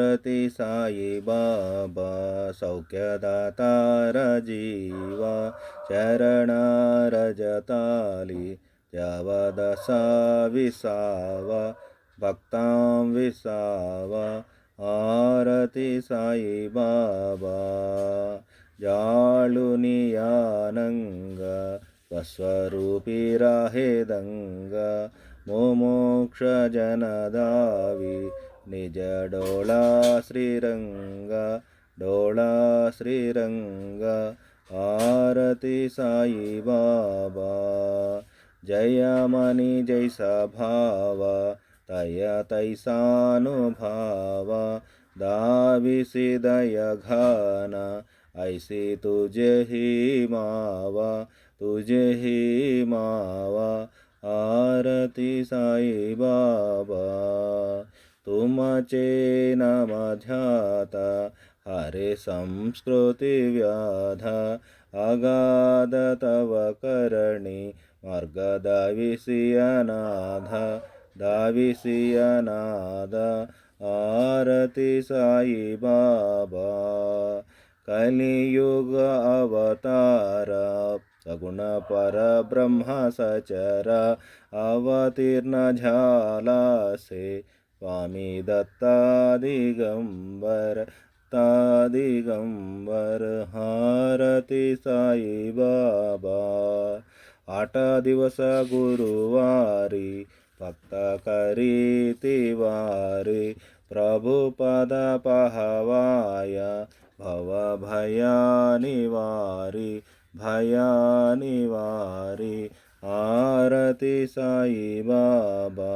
रति साई बाबा सौख्यदातारजीवा चरणा रजतालि जवदसा विसा भक्तां विसाव आरति साई बाबा सायिबाबा जालुनियानङ्गस्वरूपि राहेदङ्गोमोक्षजनदावि ನಿಜ ಡೋಳ ಶ್ರೀರಂಗ ಡೋಳ ಶ್ರೀರಂಗ ಆರತಿ ಸಾಯಿ ಬಾಬಾ ಜಯ ಮನಿ ಜೈಸ ಭಾವ ತಯ ತೈಸಾನುಭಾವ ದಾವಿಸಿದಯ ಘಾನ ಐಸಿ ತುಜೆ ಹಿ ಮಾವ ತುಜೆ ಹಿ ಮಾವ ಆರತಿ ಸಾಯಿ ಬಾಬಾ साई बाबा तुमचे नाम ध्याता हरे संस्कृती अगाध तव करणी। मार्ग दाविसियनाथ दाविसियनाद आरती साई बाबा। कलियुग अवतार। सगुण परब्रह्म सचर। अवतीर्ण झाला से स्वामी दत्ता दिगंबर दिगंबर हारती साई बाबा। आठ दिवस गुरुवारी भक्त करी तिवारी प्रभुपद पहवाय भव भया निवारी भयानिवारी आरती साई बाबा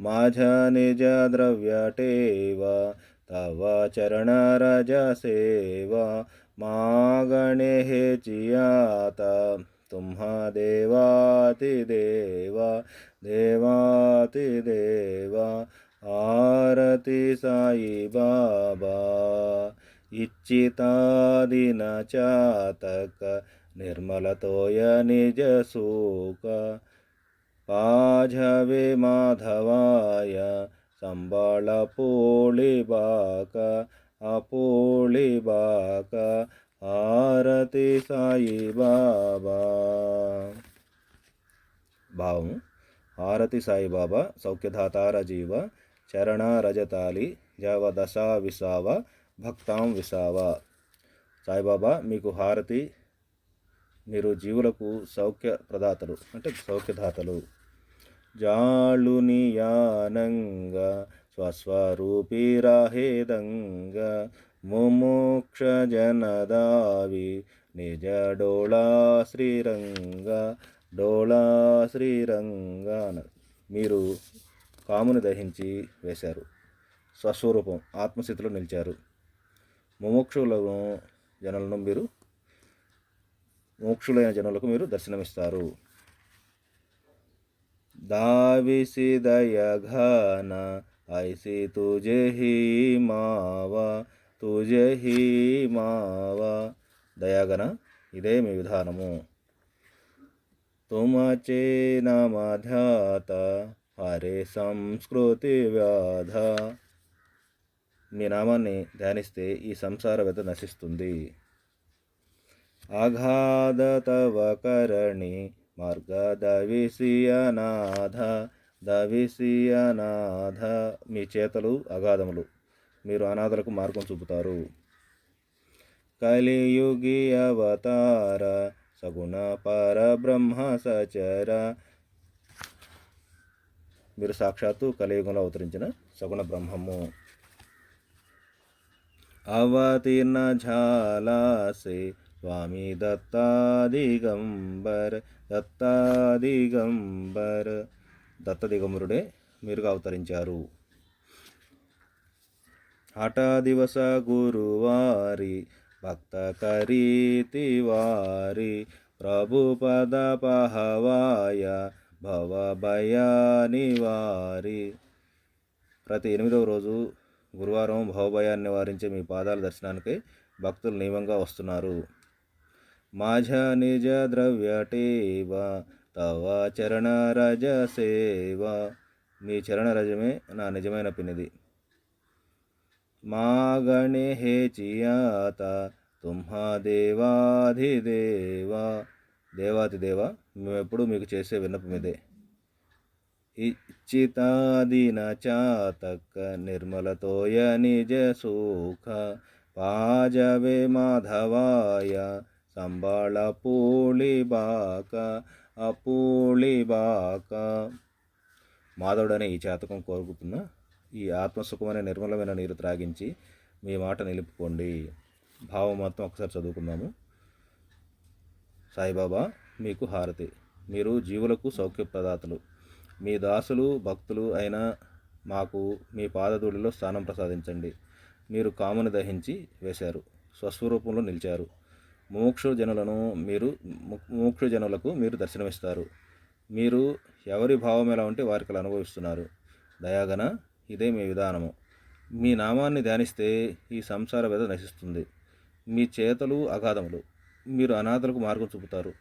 माझ्या निज द्रव्यटेव तव चरण रज सेवा. मागणे हे चियाता तुम्हा देवाति देवा देवाति देवा. आरती साई बाबा इच्छितादिन चातक निर्मलतोय निजसूक ಆಜವೇ మాధవాయ ಸಂಬಳ ಪೋಳಿಬಾಕ ಅಪೋಳಿಬಾಕ ఆరతి సాయి బాబా భావం ఆరతి సాయిబాబా సౌఖ్యధాతారజీవ చరణ రజతాలి జవ విసావ భక్తాం విసావ సాయిబాబా మీకు హారతి మీరు జీవులకు సౌఖ్య ప్రదాతలు అంటే సౌఖ్యదాతలు జాళునియానంగా స్వస్వరూపి రాహేదంగా ముముక్ష జనదావి నిజ డోళా శ్రీరంగ డోళా శ్రీరంగ మీరు కాముని దహించి వేశారు. స్వస్వరూపం ఆత్మస్థితిలో నిలిచారు. ముముక్షులను జనులను మీరు మోక్షులైన జనులకు మీరు దర్శనమిస్తారు. దావిసి దయఘన ఐసి తుజే హి మావా తుజే హి మావా దయాగన ఇదే మీ విధానము తుమచే నమధ్యాత హరే సంస్కృతి వ్యాధ మీ నామాన్ని ధ్యానిస్తే ఈ సంసార వ్యత నశిస్తుంది అఘాధ తవ కరణి మార్గ దవిసియనాథ దవిసియనాథ మీ చేతలు అగాధములు మీరు అనాథలకు మార్గం చూపుతారు కలియుగి అవతార సగుణ పరబ్రహ్మ సచర మీరు సాక్షాత్తు కలియుగంలో అవతరించిన సగుణ బ్రహ్మము अवतीर्ण झाला से स्वामी दत्ता దిగంబర్ దత్తా దిగంబర్ దత్త దిగంబరుడే మీరుగా అవతరించారు హఠ దివస గురువారి భక్త కరీతి వారి ప్రభుపద పహవాయ భవ భయాని వారి ప్రతి ఎనిమిదవ రోజు గురువారం భవభయాన్ని నివారించే మీ పాదాల దర్శనానికి భక్తులు నియమంగా వస్తున్నారు माझ्या నిజ ద్రవ్యటేవ తవ చరణ రజ సేవ మీ చరణ రజమే నా నిజమైన పిన్నిది మాగణే హే చియాత తుమ్హా దేవాధిదేవా. దేవాతి దేవ మేమెప్పుడు మీకు చేసే విన్నపం ఇదే. ఇచ్చితాదిన చాతక నిర్మలతోయ నిజ సుఖ. పాజవే మాధవాయ సంబాళ పూళిబాక అపూళిబాక మాధవుడనే ఈ చేతకం కోరుకుతున్న ఈ ఆత్మసుఖమైన నిర్మలమైన నీరు త్రాగించి మీ మాట నిలుపుకోండి. భావం మొత్తం ఒకసారి చదువుకుందాము. సాయిబాబా మీకు హారతి. మీరు జీవులకు సౌఖ్యప్రదాతలు. మీ దాసులు భక్తులు అయిన మాకు మీ పాదధూళిలో స్థానం ప్రసాదించండి. మీరు కాముని దహించి వేశారు. స్వస్వరూపంలో నిలిచారు. మోక్షజనులను మీరు మోక్ష జనులకు మీరు దర్శనమిస్తారు. మీరు ఎవరి భావం ఎలా ఉంటే వారికి అనుభవిస్తున్నారు. దయాగన ఇదే మీ విధానము. మీ నామాన్ని ధ్యానిస్తే ఈ సంసార వ్యధ నశిస్తుంది. మీ చేతలు అగాధములు. మీరు అనాథలకు మార్గం చూపుతారు.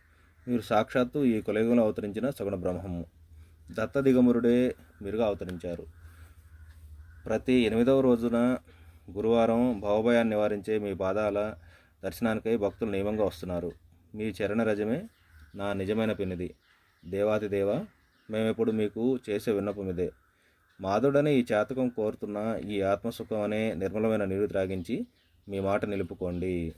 మీరు సాక్షాత్తు ఈ కులయుగంలో అవతరించిన సగుణ బ్రహ్మము. దత్త దిగమురుడే మీరుగా అవతరించారు. ప్రతి ఎనిమిదవ రోజున గురువారం భావభయాన్ని నివారించే మీ పాదాల దర్శనానికై భక్తులు నియమంగా వస్తున్నారు. మీ చరణ రజమే నా నిజమైన పినిది దేవాతి దేవ మేమెప్పుడు మీకు చేసే విన్నపం ఇదే. మాధుడని ఈ చేతకం కోరుతున్న ఈ ఆత్మసుఖం అనే నిర్మలమైన నీరు త్రాగించి మీ మాట నిలుపుకోండి.